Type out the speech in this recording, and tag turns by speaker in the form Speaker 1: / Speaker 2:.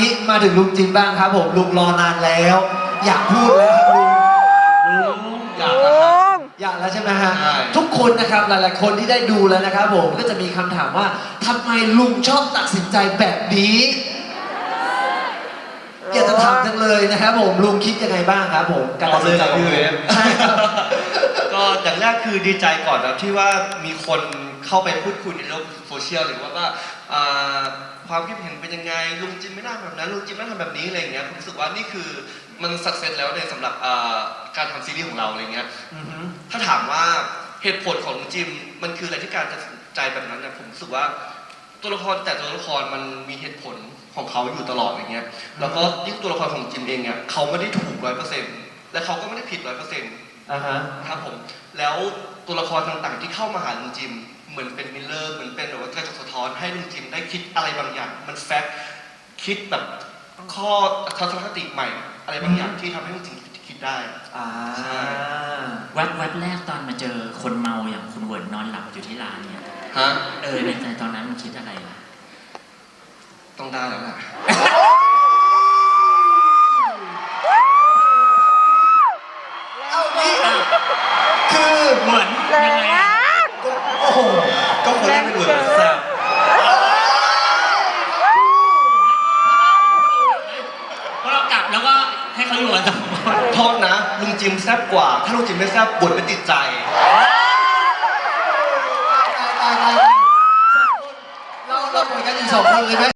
Speaker 1: นี้มาถึงลุงจิมบ้างครับผมลุงรอนานแล้ว อยากพูดแล้วครับลุง
Speaker 2: ลุง
Speaker 3: อยากนะครับ
Speaker 1: อยากแล้วใช่ไหมฮะ
Speaker 3: ใช่
Speaker 1: ทุกคนนะครับหลายๆคนที่ได้ดูแล้วนะครับ ผมก็จะมีคำถามว่าทำไมลุงชอบตัดสินใจแบบนี้อยากจะถามจังเลยนะครับผมลุงคิดยังไงบ้างครับ ผมการตัดสินใจของลุงใช่ครับ
Speaker 3: ก็อย่างแรกคือดีใจก่อนนะที่ว่ามีคนเข้าไปพูดคุยในโลกโซเชียลหรือว่าว่าอ่าความคิดเห็นเป็นยังไงลุงจิมไม่น่าทำแบบนั้นลุงจิมไม่น่าทำแบบนี้อะไรอย่างเงี้ยผมรู้สึกว่านี่คือมันสักเซสแล้วในสำหรับอ่าการทำซีรีส์ของเราอะไรเงี้ย
Speaker 1: อือฮึ
Speaker 3: ถ้าถามว่าเหตุผลของลุงจิมมันคืออะไรที่การตัดสินใจแบบนั้นเนี่ยผมรู้สึกว่า ตัวละครแต่ตัวละครมันมีเหตุผลของเขาอยู่ตลอดอย่างเงี้ย แล้วก็ยิ่งตัวละครของจิมเองเนี่ยเขาไม่ได้ถูกร้อยเปอร์เซ็นต์และเขาก็ไม่ได้ผิดร้อยเปอร์เซ็นต์
Speaker 1: อ่าฮะ
Speaker 3: ครับผม แล้วตัวละครต่างๆ ที่เข้ามาหาลุงจิม เหมือนเป็นมิลเลอร์เหมือนเป็นแบบว่ากระจกสะท้อนให้ลุงจิมได้คิดอะไรบางอย่าง มันแฟกต์คิดแบบข้อทัศนคติใหม่ อะไรบางอย่างที่ทำให้ลุงจิมคิดได้
Speaker 1: อ่า
Speaker 3: ใช่
Speaker 2: แวบแวบแรกตอนมาเจอคนเมาอย่างคุณเวิร์นนอนหลับอยู่ที่ร้านเนี่ย
Speaker 3: ฮะ
Speaker 2: เออในใจตอนนั้นมันคิดอะไรวะ
Speaker 3: ต้องได้แล้วแหละ
Speaker 1: เอางี้ คือ
Speaker 2: เหมือน
Speaker 4: แร
Speaker 2: ยัง
Speaker 4: ง
Speaker 2: ไง
Speaker 4: มาก
Speaker 1: โอ้โห
Speaker 3: ก็คนแรกเป็นเหมือนแซ่บ
Speaker 2: พอเรากลับแล้วก็ให้เขาอยู่กันสองคน
Speaker 3: โทษนะ ลุงจิมแซ่บกว่า ถ้าลุงจิมไม่แซ่บบทไม่ติดใจ